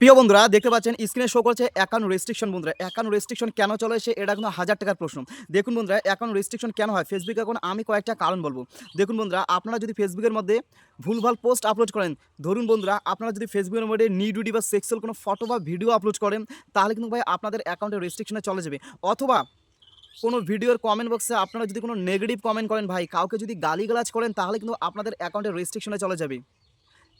প্রিয় বন্ধুরা, দেখতে পাচ্ছেন স্ক্রিনে শো করছে অ্যাকাউন্ট রেস্ট্রিকশন বন্ধুরা। অ্যাকাউন্ট রেস্ট্রিকশন কেন চলে সে এটা কিন্তু হাজার টাকার প্রশ্ন। দেখুন বন্ধুরা অ্যাকাউন্ট রেস্ট্রিকশন কেন হয়? ফেসবুক এখন আমি কয়েকটা কারণ বলব। দেখুন বন্ধুরা, আপনারা যদি ফেসবুকের মধ্যে ভুলভাল পোস্ট আপলোড করেন, ধরুন বন্ধুরা, আপনারা যদি ফেসবুকের মধ্যে নিডুডি বা সেক্সুয়াল কোনো ফটো বা ভিডিও আপলোড করেন, তাহলে কিন্তু ভাই আপনাদের অ্যাকাউন্টের রেস্ট্রিকশনে চলে যাবে। অথবা কোনো ভিডিওর কমেন্ট বক্সে আপনারা যদি কোনো নেগেটিভ কমেন্ট করেন ভাই, কাউকে যদি গালিগালাজ করেন, তাহলে কিন্তু আপনাদের অ্যাকাউন্টের রেস্ট্রিকশনে চলে যাবে।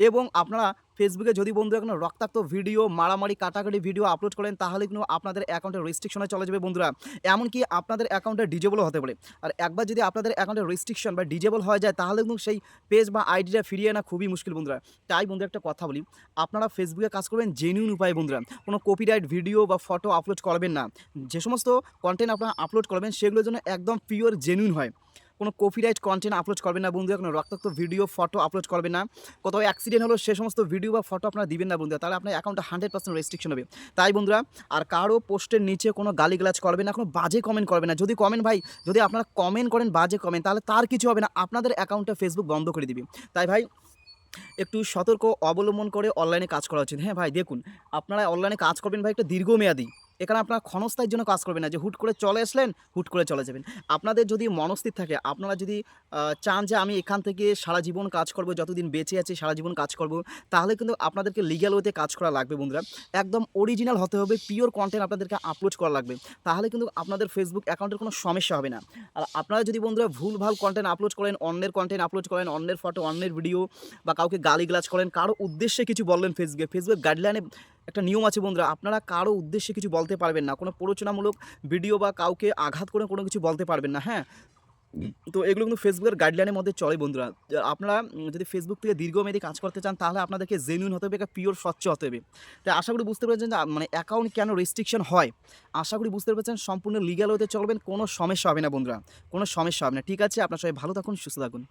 এবং আপনারা ফেসবুকে যদি বন্ধু এখন রক্তাক্ত ভিডিও মারামারি, কাটাকাটি ভিডিও আপলোড করেন, তাহলে কিন্তু আপনাদের অ্যাকাউন্টের রেস্ট্রিকশনে চলে যাবে বন্ধুরা। এমনকি আপনাদের অ্যাকাউন্টে ডিজেবলও হতে পারে। আর একবার যদি আপনাদের অ্যাকাউন্টের রেস্ট্রিকশন বা ডিজেবল হয়ে যায়, তাহলে কিন্তু সেই পেজ বা আইডিটা ফিরিয়ে আনা খুবই মুশকিল বন্ধুরা। তাই বন্ধু একটা কথা বলি, আপনারা ফেসবুকে কাজ করবেন জেনুইন উপায়ে বন্ধুরা। কোনো কপিরাইট ভিডিও বা ফটো আপলোড করবেন না। যে সমস্ত কন্টেন্ট আপনারা আপলোড করবেন, সেগুলোর জন্য একদম পিওর জেনুইন হয়। কোনো কপিরাইট কন্টেন্ট আপলোড করবেন না বন্ধুরা, কোনো রক্তাক্ত ভিডিও ফটো আপলোড করবেন না। কোথাও অ্যাক্সিডেন্ট হলো, সে সমস্ত ভিডিও বা ফটো আপনারা দিবেন না বন্ধুরা, তাহলে আপনার অ্যাকাউন্টটা হান্ড্রেড পার্সেন্ট রেস্ট্রিকশন হবে। তাই বন্ধুরা, আর কারও পোস্টের নিচে কোনো গালিগালাজ করবেন না, কোনো বাজে কমেন্ট করবেন না। যদি কমেন্ট ভাই, যদি আপনারা কমেন্ট করেন বাজে কমেন্ট তাহলে তার কিছু হবে না, আপনাদের অ্যাকাউন্টটা ফেসবুক বন্ধ করে দিবে। তাই ভাই, একটু সতর্ক অবলম্বন করে অনলাইনে কাজ করা উচিত। হ্যাঁ ভাই, দেখুন, আপনারা অনলাইনে কাজ করবেন ভাই, একটা দীর্ঘমেয়াদী। এখানে আপনার ক্ষণস্থায়ীর জন্য কাজ করবেন না। যে হুট করে চলে আসলেন, হুট করে চলে যাবেন। আপনাদের যদি মনস্থির থাকে, আপনারা যদি চান যে আমি এখান থেকে সারা জীবন কাজ করব, যতদিন বেঁচে আছি সারা জীবন কাজ করব, তাহলে কিন্তু আপনাদেরকে লিগ্যাল ওয়েতে কাজ করা লাগবে বন্ধুরা। একদম অরিজিনাল হতে হবে পিওর কন্টেন্ট আপনাদেরকে আপলোড করা লাগবে। তাহলে কিন্তু আপনাদের ফেসবুক অ্যাকাউন্টের কোনো সমস্যা হবে না। আর আপনারা যদি বন্ধুরা ভুলভাল কন্টেন্ট আপলোড করেন, অন্যের কন্টেন্ট আপলোড করেন, অন্যের ফটো অন্যের ভিডিও বা কাউকে গালিগালাজ করেন, কারও উদ্দেশ্যে কিছু বললেন ফেসবুকে ফেসবুক গাইডলাইনে একটা নিয়ম আছে বন্ধুরা, আপনারা কারও উদ্দেশ্যে কিছু বলতে পারবেন না, কোনো প্ররোচনামূলক ভিডিও বা কাউকে আঘাত করে কোনো কিছু বলতে পারবেন না হ্যাঁ? তো এগুলো কিন্তু ফেসবুকের গাইডলাইনের মধ্যে চলে বন্ধুরা। আপনারা যদি ফেসবুক থেকে দীর্ঘমেয়াদী কাজ করতে চান, তাহলে আপনাদেরকে জেনুইন হতে হবে, একটা পিওর স্বচ্ছ হতে হবে। তাই আশা করি বুঝতে পেরেছেন যে মানে অ্যাকাউন্ট কেন রেস্ট্রিকশন হয়? আশা করি বুঝতে পেরেছেন, সম্পূর্ণ লিগাল হতে চলবেন, কোনো সমস্যা হবে না বন্ধুরা, কোনো সমস্যা হবে না। ঠিক আছে, আপনার সবাই ভালো থাকুন, সুস্থ থাকুন।